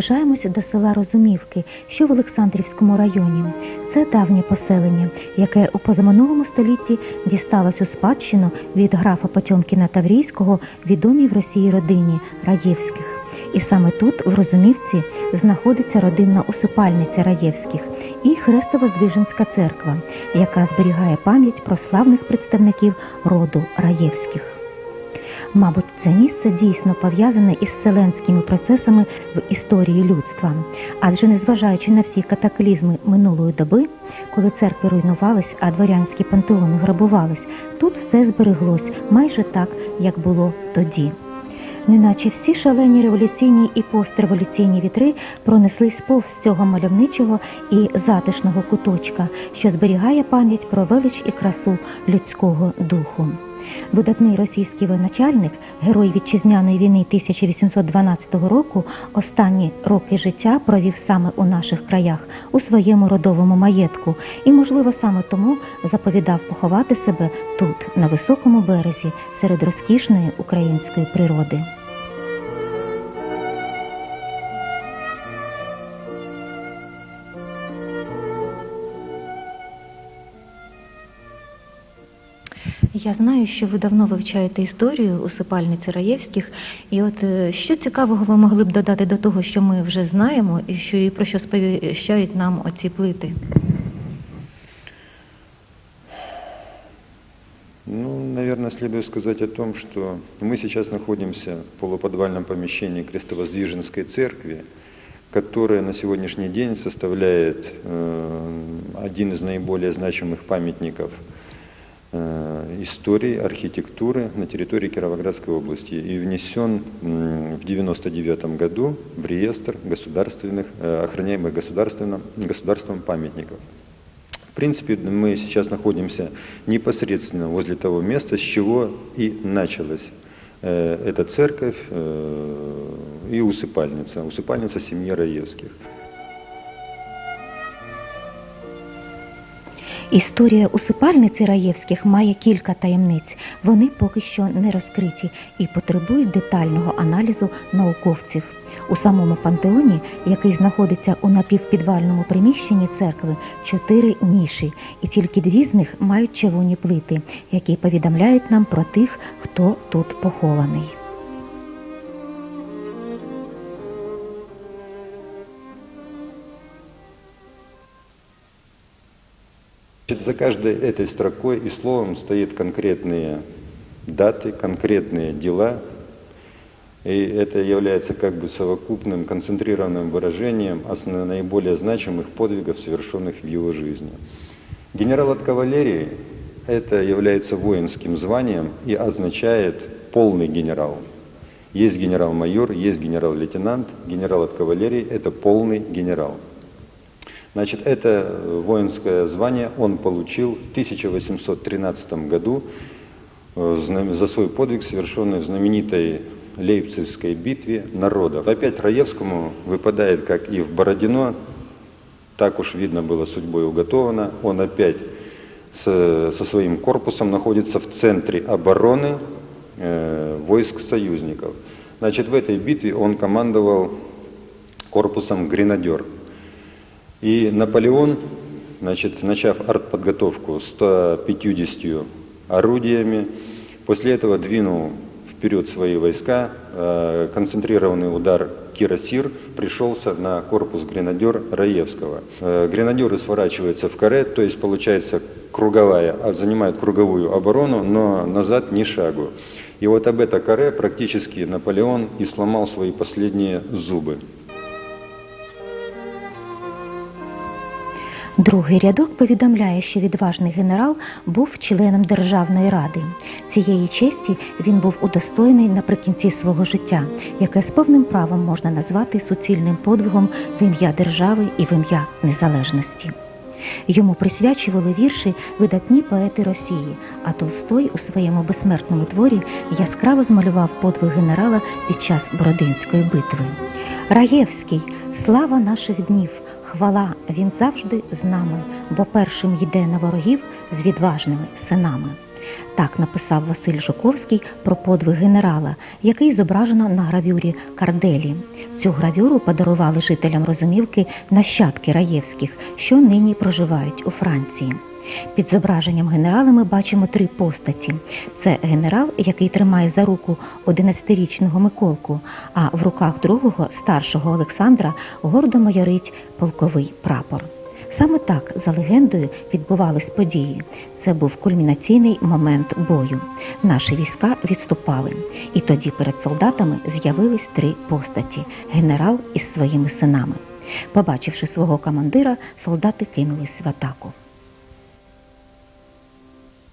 Наближаємося до села Розумівки, що в Олександрівському районі. Це давнє поселення, яке у позаминулому столітті дісталось у спадщину від графа Потьомкіна Таврійського відомій в Росії родині Раєвських. І саме тут, в Розумівці, знаходиться родинна усипальниця Раєвських і Хрестово-Здвиженська церква, яка зберігає пам'ять про славних представників роду Раєвських. Мабуть, це місце дійсно пов'язане із вселенськими процесами в історії людства. Адже незважаючи на всі катаклізми минулої доби, коли церкви руйнувались, а дворянські пантеони грабувались, тут все збереглось майже так, як було тоді. Неначе всі шалені революційні і постреволюційні вітри пронеслись повз цього мальовничого і затишного куточка, що зберігає пам'ять про велич і красу людського духу. Видатний російський воєначальник, герой вітчизняної війни 1812 року, останні роки життя провів саме у наших краях, у своєму родовому маєтку, і, можливо, саме тому заповідав поховати себе тут, на високому березі, серед розкішної української природи. Я знаю, що ви давно вивчаєте історію усипальниці Раєвських, і от е, що цікавого ви могли б додати до того, що ми вже знаємо, і що і про що сповіщають нам оці плити? Ну, наверное, следует сказать о том, что мы сейчас находимся в полуподвальном помещении Крестовоздвиженской церкви, которая на сегодняшний день составляет э, один из наиболее значимых памятников э, истории, архитектуры на территории Кировоградской области и внесен в 1999 году в реестр государственных, э, охраняемых государственным, государством памятников. В принципе, мы сейчас находимся непосредственно возле того места, с чего и началась э, эта церковь э, и усыпальница, усыпальница семьи Раевских. Історія усипальниці Раєвських має кілька таємниць. Вони поки що не розкриті і потребують детального аналізу науковців. У самому пантеоні, який знаходиться у напівпідвальному приміщенні церкви, чотири ніші, і тільки дві з них мають червоні плити, які повідомляють нам про тих, хто тут похований. Значит, за каждой этой строкой и словом стоят конкретные даты, конкретные дела, и это является как бы совокупным, концентрированным выражением основ- наиболее значимых подвигов, совершенных в его жизни. Генерал от кавалерии – это является воинским званием и означает полный генерал. Есть генерал-майор, есть генерал-лейтенант, генерал от кавалерии – это полный генерал. Значит, это э, воинское звание он получил в 1813 году э, за свой подвиг, совершенный в знаменитой Лейпцигской битве народов. Опять Раевскому выпадает, как и в Бородино, так уж видно было судьбой уготовано, он опять с- со своим корпусом находится в центре обороны э, войск союзников. Значит, в этой битве он командовал корпусом гренадер. И Наполеон, значит, начав артподготовку 150 орудиями, после этого двинул вперед свои войска. Э, Концентрированный удар Кирасир пришелся на корпус гренадер Раевского. Э, Гренадеры сворачиваются в каре, то есть получается круговая, а занимают круговую оборону, но назад ни шагу. И вот об это каре практически Наполеон и сломал свои последние зубы. Другий рядок повідомляє, що відважний генерал був членом Державної ради. Цієї честі він був удостоєний наприкінці свого життя, яке з повним правом можна назвати суцільним подвигом в ім'я держави і в ім'я незалежності. Йому присвячували вірші видатні поети Росії, а Толстой у своєму безсмертному творі яскраво змалював подвиг генерала під час Бородинської битви. Раєвський, слава наших днів! Хвала, він завжди з нами, бо першим йде на ворогів з відважними синами. Так написав Василь Жуковський про подвиг генерала, який зображено на гравюрі Карделі. Цю гравюру подарували жителям Розумівки нащадки Раєвських, що нині проживають у Франції. Під зображенням генерала ми бачимо три постаті. Це генерал, який тримає за руку 11-річного Миколку, а в руках другого старшого Олександра гордо майорить полковий прапор. Саме так, за легендою, відбувались події. Це був кульмінаційний момент бою. Наші війська відступали, і тоді перед солдатами з'явились три постаті: генерал із своїми синами. Побачивши свого командира, солдати кинулись в атаку.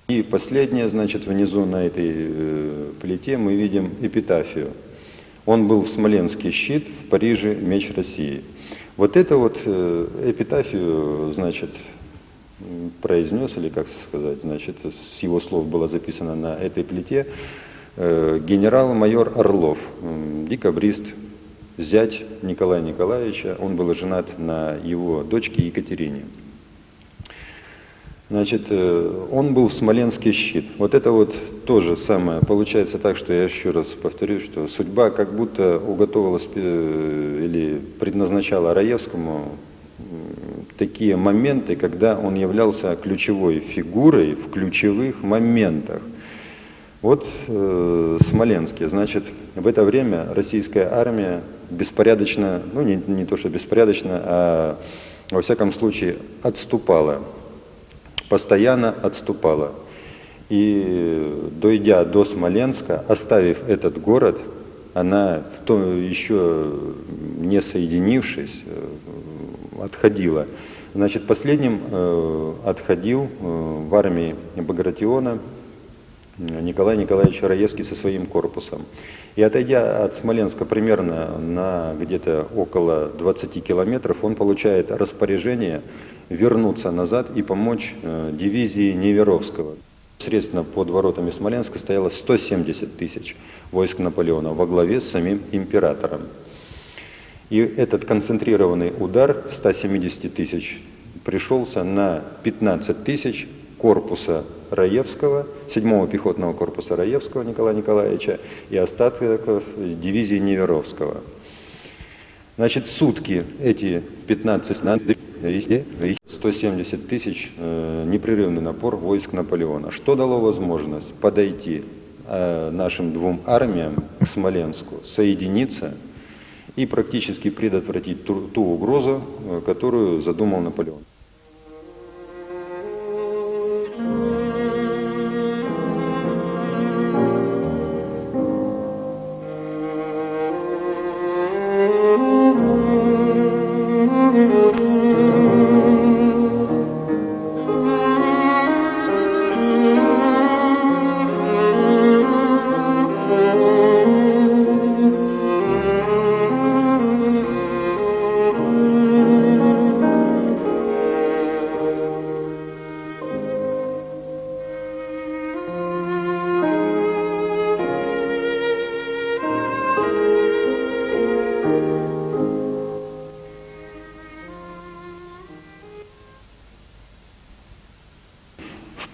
И последнее, значит, внизу на этой э, плите мы видим эпитафию. Он был Смоленский щит, в Париже меч России. Вот это вот э, эпитафию, значит, произнес, или как сказать, значит, с его слов было записано на этой плите, э, генерал-майор Орлов, декабрист, зять Николая Николаевича, он был женат на его дочке Екатерине. Значит, э, он был Смоленский щит. Вот это вот то же самое. Получается так, что я еще раз повторю, что судьба как будто уготовила э, или предназначала Раевскому такие моменты, когда он являлся ключевой фигурой в ключевых моментах. Вот э, Смоленске, значит, в это время российская армия беспорядочно, ну не, не то что беспорядочно, а во всяком случае отступала постоянно отступала. И дойдя до Смоленска, оставив этот город, она, в то, еще не соединившись, э, отходила. Значит, последним э, отходил э, в армии Багратиона э, Николай Николаевич Раевский со своим корпусом. И отойдя от Смоленска примерно на где-то около 20 километров, он получает распоряжение вернуться назад и помочь э, дивизии Неверовского. Средственно под воротами Смоленска стояло 170 тысяч войск Наполеона во главе с самим императором. И этот концентрированный удар 170 тысяч пришелся на 15 тысяч корпуса Раевского, 7-го пехотного корпуса Раевского Николая Николаевича и остатков дивизии Неверовского. Значит, сутки эти 15 на 170 тысяч э, непрерывный напор войск Наполеона, что дало возможность подойти э, нашим двум армиям к Смоленску, соединиться и практически предотвратить ту, ту угрозу, э, которую задумал Наполеон.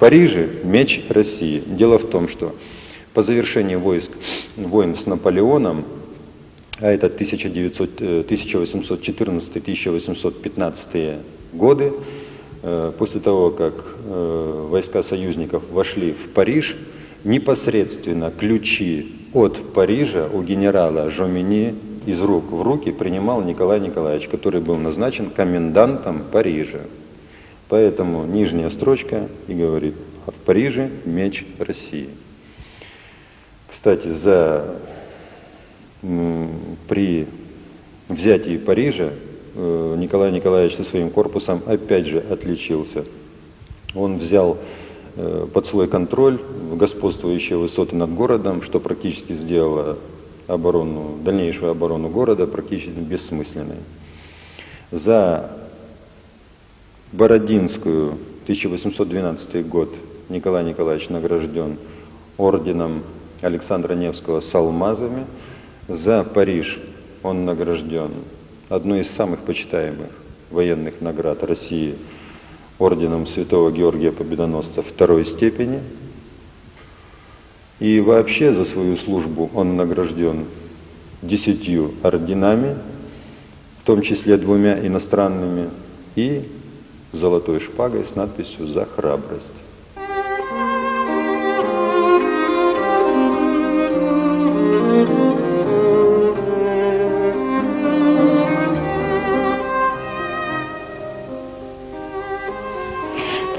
Париже меч России. Дело в том, что по завершении войск, войн с Наполеоном, а это 1900, э, 1814-1815 годы, э, после того, как э, войска союзников вошли в Париж, непосредственно ключи от Парижа у генерала Жомини из рук в руки принимал Николай Николаевич, который был назначен комендантом Парижа. Поэтому нижняя строчка и говорит, «А в Париже меч России. Кстати, за, при взятии Парижа э, Николай Николаевич со своим корпусом опять же отличился. Он взял э, под свой контроль господствующие высоты над городом, что практически сделало оборону, дальнейшую оборону города практически бессмысленной. За Бородинскую, 1812 год, Николай Николаевич награжден орденом Александра Невского с алмазами. За Париж он награжден одной из самых почитаемых военных наград России орденом Святого Георгия Победоносца второй степени. И вообще за свою службу он награжден десятью орденами, в том числе двумя иностранными, и золотой шпагой с надписью «За храбрость».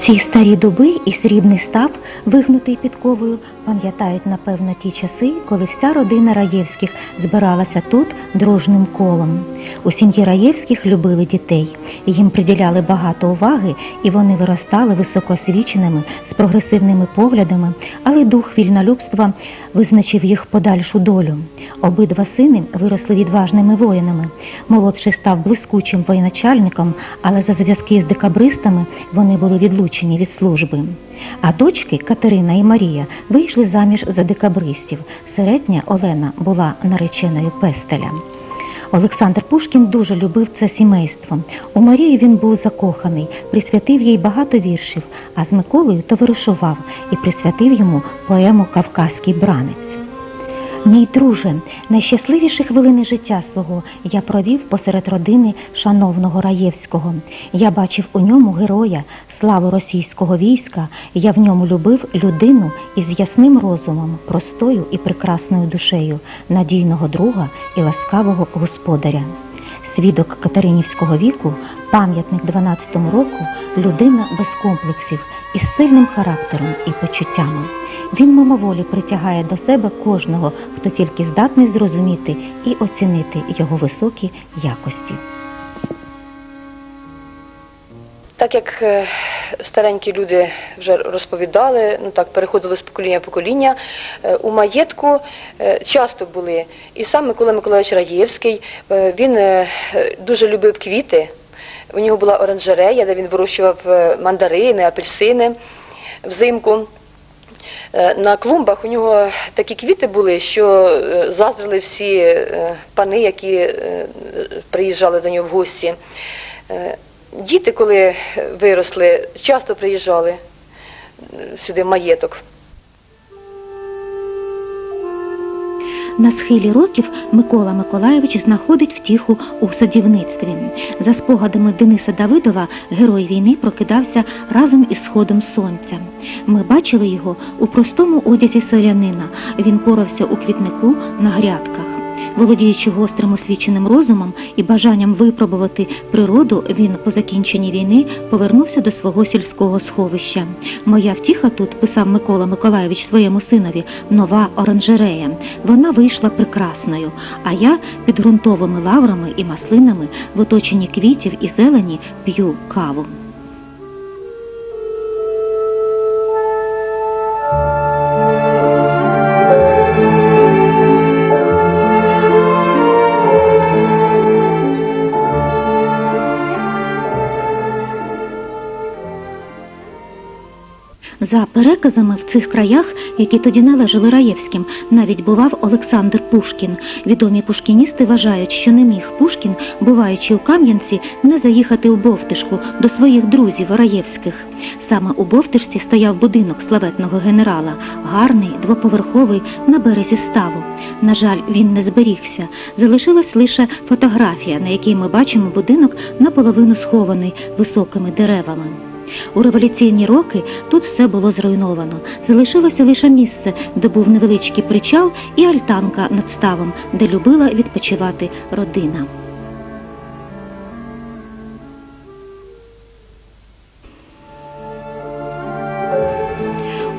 Ці старі дуби і срібний став, вигнутий підковою, пам'ятають, напевно, ті часи, коли вся родина Раєвських збиралася тут дружним колом. У сім'ї Раєвських любили дітей, їм приділяли багато уваги, і вони виростали високоосвіченими, з прогресивними поглядами, але дух вільнолюбства визначив їх подальшу долю. Обидва сини виросли відважними воїнами. Молодший став блискучим воєначальником, але за зв'язки з декабристами вони були відлучені від служби. А дочки Катерина і Марія вийшли заміж за декабристів. Середня Олена була нареченою пестеля. Олександр Пушкін дуже любив це сімейство. У Марії він був закоханий, присвятив їй багато віршів, а з Миколою товаришував і присвятив йому поему Кавказький бранець. Мій друже, найщасливіші хвилини життя свого я провів посеред родини шановного Раєвського. Я бачив у ньому героя, славу російського війська, я в ньому любив людину із ясним розумом, простою і прекрасною душею, надійного друга і ласкавого господаря. Свідок Катеринівського віку, пам'ятник 12-му року, людина без комплексів, із сильним характером і почуттями. Він мимоволі притягає до себе кожного, хто тільки здатний зрозуміти і оцінити його високі якості. Так як е, старенькі люди вже розповідали, ну так переходили з покоління в покоління, е, у маєтку е, часто були. І сам Микола Миколаївич Раєвський, він дуже любив квіти. У нього була оранжерея, де він вирощував мандарини, апельсини взимку. Е, На клумбах у нього такі квіти були, що е, заздрили всі е, пани, які приїжджали до нього в гості. Діти, коли виросли, часто приїжджали сюди в маєток. На схилі років Микола Миколайович знаходить втіху у садівництві. За спогадами Дениса Давидова, герой війни прокидався разом із сходом сонця. Ми бачили його у простому одязі селянина. Він порався у квітнику на грядках. Володіючи гострим освіченим розумом і бажанням випробувати природу, він по закінченні війни повернувся до свого сільського сховища. Моя втіха тут, писав Микола Миколайович своєму синові, нова оранжерея. Вона вийшла прекрасною, а я під ґрунтовими лаврами і маслинами в оточенні квітів і зелені п'ю каву. За переказами в цих краях, які тоді належали Раєвським, навіть бував Олександр Пушкін. Відомі пушкіністи вважають, що не міг Пушкін, буваючи у Кам'янці, не заїхати у Бовтишку до своїх друзів Раєвських. Саме у Бовтишці стояв будинок славетного генерала, гарний, двоповерховий, на березі ставу. На жаль, він не зберігся. Залишилась лише фотографія, на якій ми бачимо будинок наполовину схований високими деревами. У революційні роки тут все було зруйновано. Залишилося лише місце, де був невеличкий причал і альтанка над ставом, де любила відпочивати родина.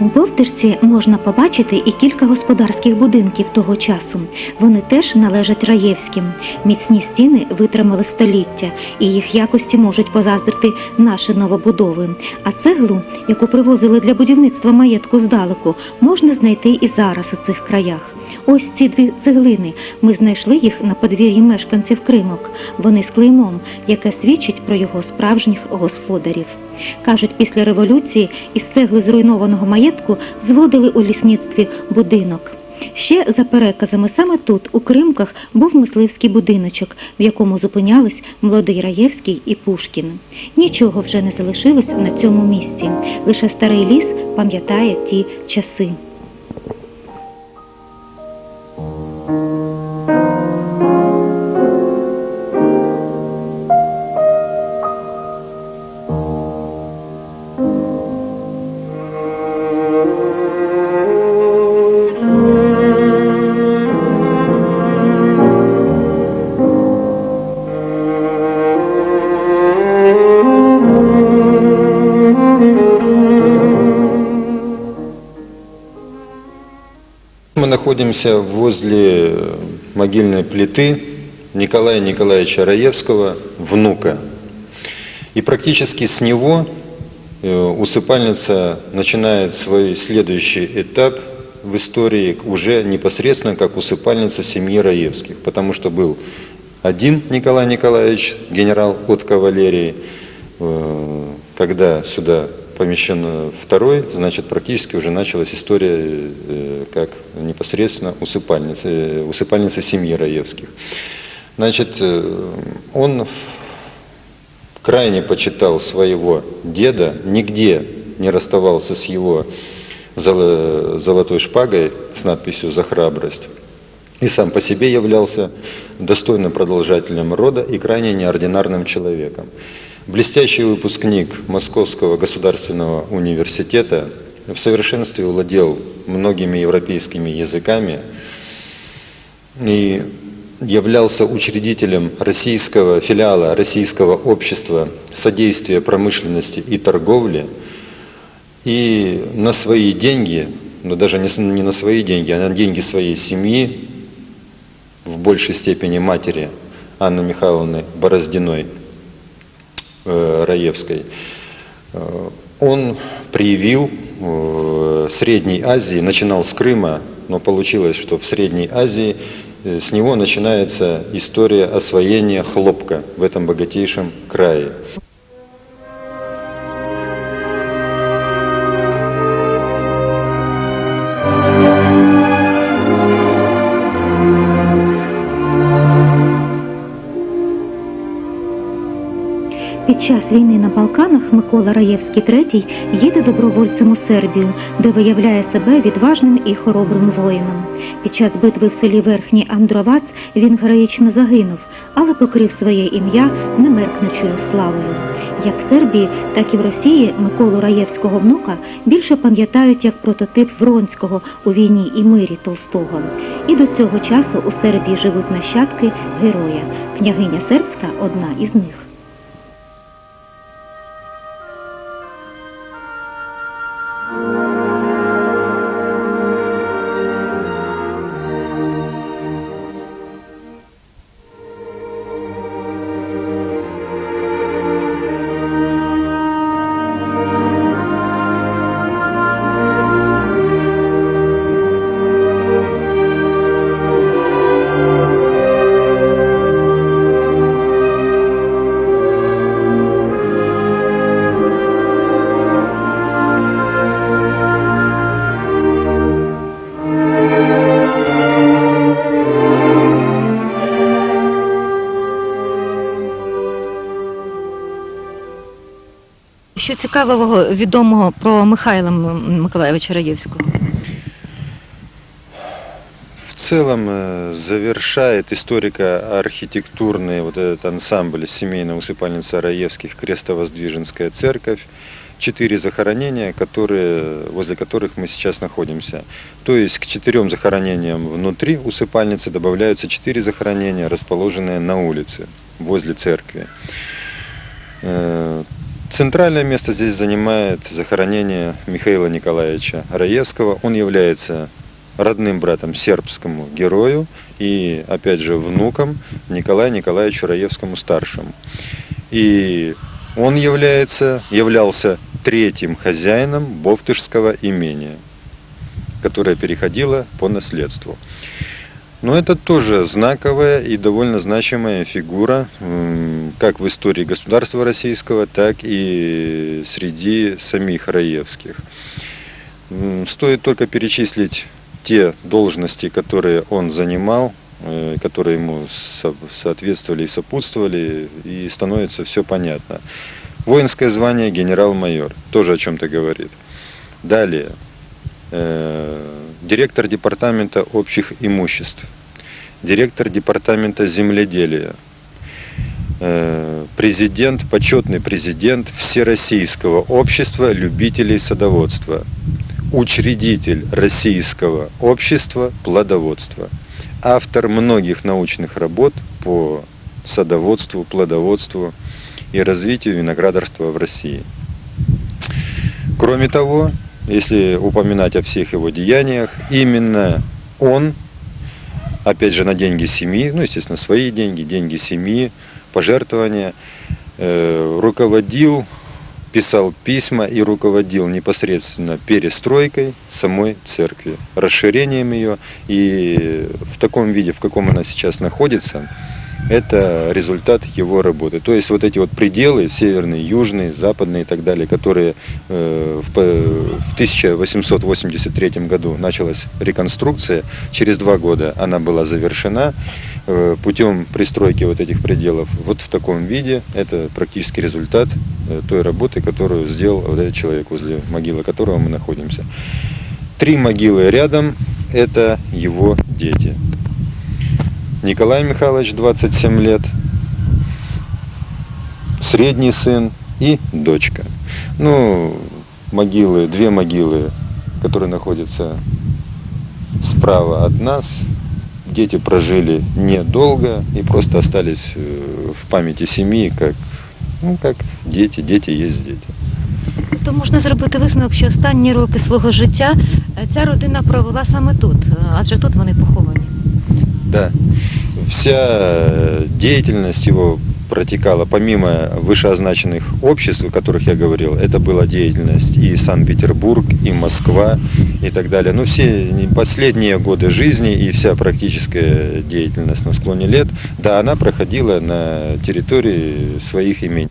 У Бовтишці можна побачити і кілька господарських будинків того часу. Вони теж належать Раєвським. Міцні стіни витримали століття, і їх якості можуть позаздрити наші новобудови. А цеглу, яку привозили для будівництва маєтку здалеку, можна знайти і зараз у цих краях. Ось ці дві цеглини. Ми знайшли їх на подвір'ї мешканців Кримок. Вони з клеймом, яке свідчить про його справжніх господарів. Кажуть, після революції із цегли зруйнованого маєтку зводили у лісництві будинок. Ще за переказами, саме тут, у Кримках, був мисливський будиночок, в якому зупинялись молодий Раєвський і Пушкін. Нічого вже не залишилось на цьому місці. Лише старий ліс пам'ятає ті часи. Мы находимся возле э, могильной плиты Николая Николаевича Раевского, внука. И практически с него э, усыпальница начинает свой следующий этап в истории уже непосредственно как усыпальница семьи Раевских, потому что был один Николай Николаевич, генерал от кавалерии, Э, когда сюда помещен второй, значит, практически уже началась история э, как непосредственно усыпальницы, э, усыпальницы семьи Раевских. Значит, э, он крайне почитал своего деда, нигде не расставался с его золо- золотой шпагой с надписью «За храбрость» и сам по себе являлся достойным продолжателем рода и крайне неординарным человеком. Блестящий выпускник Московского государственного университета в совершенстве владел многими европейскими языками и являлся учредителем российского филиала Российского общества содействия промышленности и торговли. И на свои деньги, но даже не на свои деньги, а на деньги своей семьи, в большей степени матери Анны Михайловны Бороздиной, Раевской, э, он проявил э, Средней Азии, начинал с Крыма, но получилось, что в Средней Азии э, с него начинается история освоения хлопка в этом богатейшем крае. Під час війни на Балканах Микола Раєвський III їде добровольцем у Сербію, де виявляє себе відважним і хоробрим воїном. Під час битви в селі Верхній Андровац він героїчно загинув, але покрив своє ім'я немеркнучою славою. Як в Сербії, так і в Росії Миколу Раєвського внука більше пам'ятають як прототип Вронського у війні і мирі Толстого. І до цього часу у Сербії живуть нащадки героя. Княгиня сербська одна із них. цікавого відомого про Михайла М- Миколайовича Раєвського? В целом э, завершает историко-архитектурный вот этот ансамбль семейная усыпальница Раевских Крестовоздвиженская церковь. Четыре захоронения, которые, возле которых мы сейчас находимся. То есть к четырем захоронениям внутри усыпальницы добавляются четыре захоронения, расположенные на улице, возле церкви. Центральное место здесь занимает захоронение Михаила Николаевича Раевского. Он является родным братом сербскому герою и, опять же, внуком Николаю Николаевичу Раевскому старшему. И он является, являлся третьим хозяином Бовтышского имения, которое переходило по наследству. Но это тоже знаковая и довольно значимая фигура, как в истории государства российского, так и среди самих Раевских. Стоит только перечислить те должности, которые он занимал, э, которые ему со- соответствовали и сопутствовали, и становится все понятно. Воинское звание генерал-майор тоже о чем-то говорит. Далее. Э, Директор департамента общих имуществ. Директор департамента земледелия. Э, Президент, почетный президент Всероссийского общества любителей садоводства. Учредитель Российского общества плодоводства. Автор многих научных работ по садоводству, плодоводству и развитию виноградарства в России. Кроме того, если упоминать о всех его деяниях, именно он, опять же, на деньги семьи, ну, естественно, свои деньги, деньги семьи, пожертвования, э, руководил, писал письма и руководил непосредственно перестройкой самой церкви, расширением ее. И в таком виде, в каком она сейчас находится, это результат его работы. То есть вот эти вот пределы, северные, южные, западные и так далее, которые э, в, в 1883 году началась реконструкция, через два года она была завершена э, путем пристройки вот этих пределов. Вот в таком виде это практически результат э, той работы, которую сделал вот этот человек, возле могилы которого мы находимся. Три могилы рядом – это его дети. Николай Михайлович, 27 лет, средний сын и дочка. Ну, могилы, две могилы, которые находятся справа от нас. Дети прожили недолго и просто остались э, в памяти семьи, как, ну, как дети, дети есть дети. То можна зробити висновок, що останні роки свого життя ця родина провела саме тут, адже тут вони поховані. Да. Вся э, деятельность его протекала, помимо вышеозначенных обществ, о которых я говорил, это была деятельность и Санкт-Петербург, и Москва, и так далее. Но все не- последние годы жизни и вся практическая деятельность на склоне лет, да, она проходила на территории своих имений.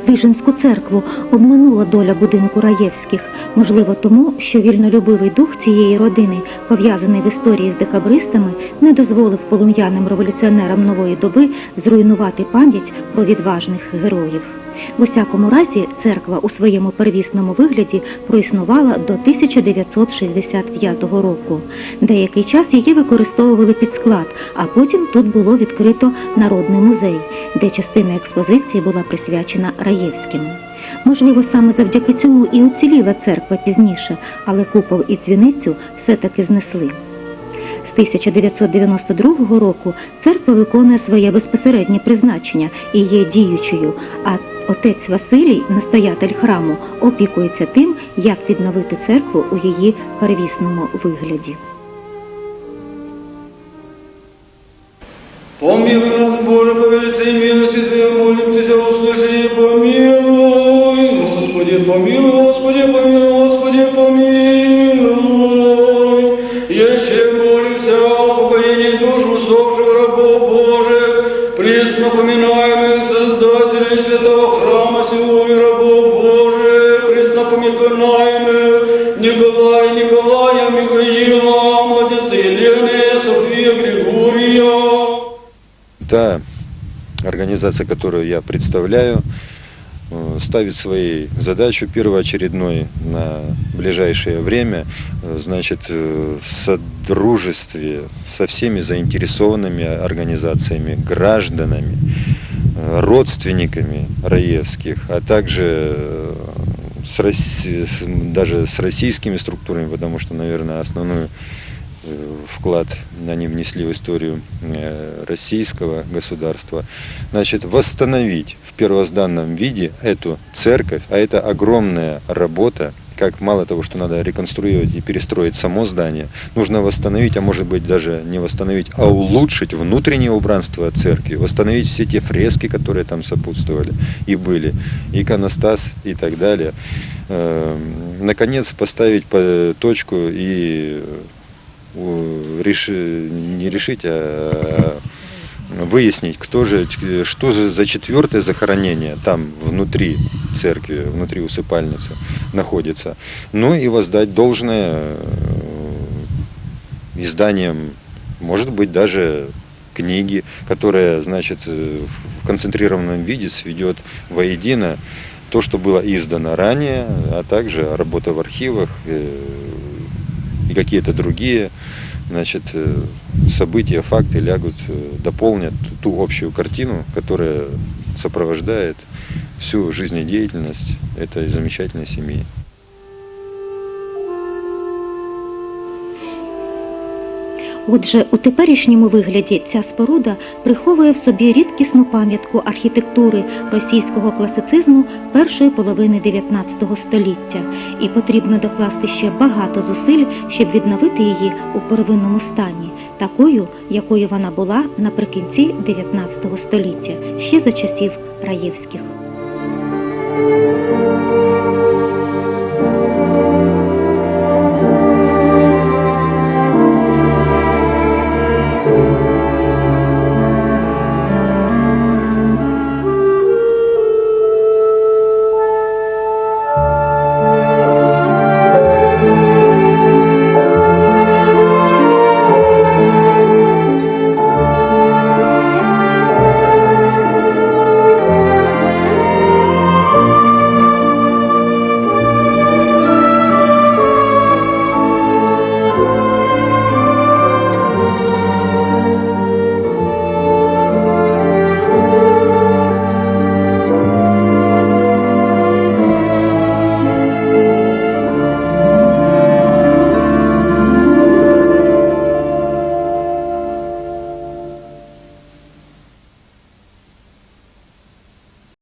Христовоздвиженську церкву обминула доля будинку Раєвських, можливо тому, що вільнолюбивий дух цієї родини, пов'язаний в історії з декабристами, не дозволив полум'яним революціонерам нової доби зруйнувати пам'ять про відважних героїв. В усякому разі, церква у своєму первісному вигляді проіснувала до 1965 року. Деякий час її використовували під склад, а потім тут було відкрито народний музей, де частина експозиції була присвячена Раєвським. Можливо, саме завдяки цьому і уціліла церква пізніше, але купол і дзвіницю все-таки знесли. З 1992 року церква виконує своє безпосереднє призначення і є діючою, а отець Василій, настоятель храму, опікується тим, як відновити церкву у її первісному вигляді. Помилуй нас, Боже, по величей милости Твоей, молимся, услыши и помилуй. Господи, помилуй, Господи, помилуй, Господи, помилуй. Божих, пресно поминаемых Создателей святого храма сего и рабов Божих, пресно поминаемых Николая, Николая, Михаила, Младенца Елены, София, Григория. Та организация, которую я представляю, э, ставит своей задачу первоочередной на ближайшее время, э, значит, э, в содружестве со всеми заинтересованными организациями, гражданами, э, родственниками Раевских, а также с даже с российскими структурами, потому что, наверное, основную вклад они внесли в историю э, российского государства. Значит, восстановить в первозданном виде эту церковь, а это огромная работа, как мало того, что надо реконструировать и перестроить само здание, нужно восстановить, а может быть даже не восстановить, а улучшить внутреннее убранство церкви, восстановить все те фрески, которые там сопутствовали и были, иконостас и так далее. Э, Наконец поставить по- точку и э, не решить, а выяснить, кто же, что же за четвертое захоронение там внутри церкви, внутри усыпальницы находится. Ну и воздать должное э, изданиям, может быть, даже книги, которая, значит, э, в концентрированном виде сведет воедино то, что было издано ранее, а также работа в архивах э, и какие-то другие значит, э, события, факты лягут, э, дополнят ту общую картину, которая сопровождает всю жизнедеятельность этой замечательной семьи. Отже, у теперішньому вигляді ця споруда приховує в собі рідкісну пам'ятку архітектури російського класицизму першої половини 19 століття, і потрібно докласти ще багато зусиль, щоб відновити її у первинному стані, такою, якою вона була наприкінці 19 століття, ще за часів Раєвських.